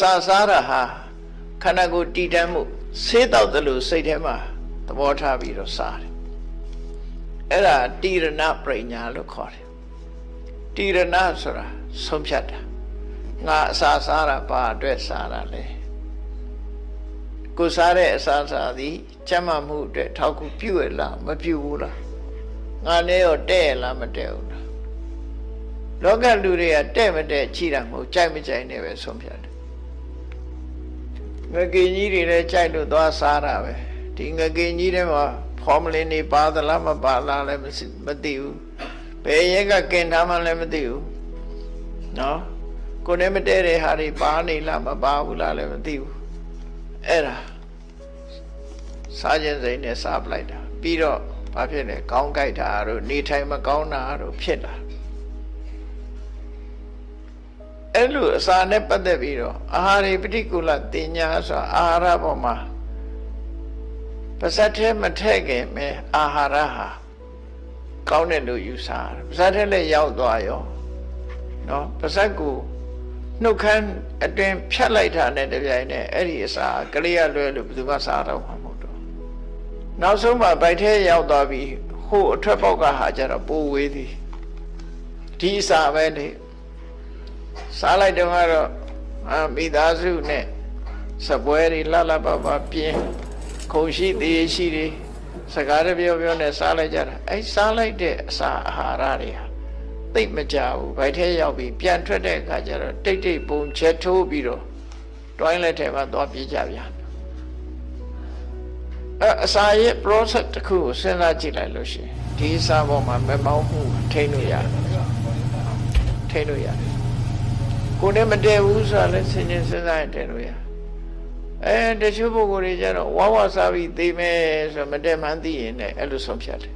စာစားတာဟာခန္ဓာကိုယ်တည်တတ်မှုဆေးတောက်တယ်လို့စိတ်ထဲမှာသဘောထားပြီးတော့စားတယ်အဲ့ဒါတိရဏပရိညာလို့ခေါ်တယ်တိရဏဆိုတာဆုံးဖြတ်တာငါအစာစားတာဘာအတွက်စားတာလဲကိုယ်စားတဲ့အစာစားသည်ကျန်းမာမှုအတွက်ထောက်ကူပြုရလားမပြုဘူးလားငါနဲ့ရောတဲ့ရလားမတဲ့ဘူးလားလောကလူတွေကတဲ့မတဲ့ကြည်တာမဟုတ်ကြိုက်မကြိုက်နဲ့ပဲဆုံးဖြတ်တယ် ငကင်ကြီးတွေလည်းကြိုက်လို့သွားစားတာပဲဒီငကင်ကြီးထဲမှာဖော်မလင်းနေပါသလားမပါလားလည်းမသိဘူးဘယ်ရက်ကကင်ထားမှလည်းမသိဘူးနော်ကိုယ်နဲ့မတည့်တဲ့ဟာတွေပါနေလားမပါဘူးလားလည်းမသိဘူးအဲ့ဒါစားခြင်းစိတ်နဲ့စားပလိုက်တာပြီးတော့ဘာဖြစ်လဲကောင်းကြိုက်တာတို့နေထိုင်မကောင်းတာတို့ဖြစ်လာ အဲ့လိုအစာနဲ့ပတ်သက်ပြီးတော့အာဟာရပฏิကူလတင်ညာဆိုတာအာဟာရပေါ်မှာပါဇတ်ထဲမထည့်ခင်ပဲအာဟာရဟာကောင်းတယ်လို့ယူဆရတယ်ပါဇတ်ထဲလည်းရောက်သွားရောနော်ပါဇတ်ကိုနှုတ်ခမ်းအတွင်ဖြတ်လိုက်တာနဲ့တပြိုင်နက်အဲ့ဒီအစာကလေးရလွဲလို့ဘယ်သူမှစားတော့မှာမဟုတ်တော့နောက်ဆုံးမှဗိုက်ထဲရောက်သွားပြီးဟိုအထက်ပေါက်ကဟာကြတော့ပိုဝေးသည်ဒီအစာပဲလေ စားလိုက်တော့ကတော့အာမိသားစုနဲ့စပွဲတွေလှလှပပပြင်းခုံရှိသေးရှိတွေစကားတပြောပြောနဲ့စားလိုက်ကြတာအဲစားလိုက်တဲ့အစာအာဟာရတွေဟာသိပ်မကြဘူးဗိုက်ထဲရောက်ပြီးပြန်ထွက်တဲ့အခါကျတော့တိတ်တိတ်ပုံချက်ထိုးပြီးတော့တွိုင်းလက်ထဲမှာသွားပြေးကြပြန်အဲအစာရဲ့ process တစ်ခုကိုစဉ်းစားကြည့်လိုက်လို့ရှိရင်ဒီအစာပေါ်မှာမမောင်းမှုထိန်းလို့ရတယ်ထိန်းလို့ရတယ် ကိုယ်နဲ့မတည့်ဘူးဆိုတာလည်းဆင်ခြင်စဉ်းစားရင်တည့်လို့ရအဲတချို့ပုဂ္ဂိုလ်တွေကျတော့ဝါဝစားပြီးသိမယ်ဆိုတော့မတည့်မှန်းသိရင်လည်းအဲ့လိုဆုံးဖြတ်တယ်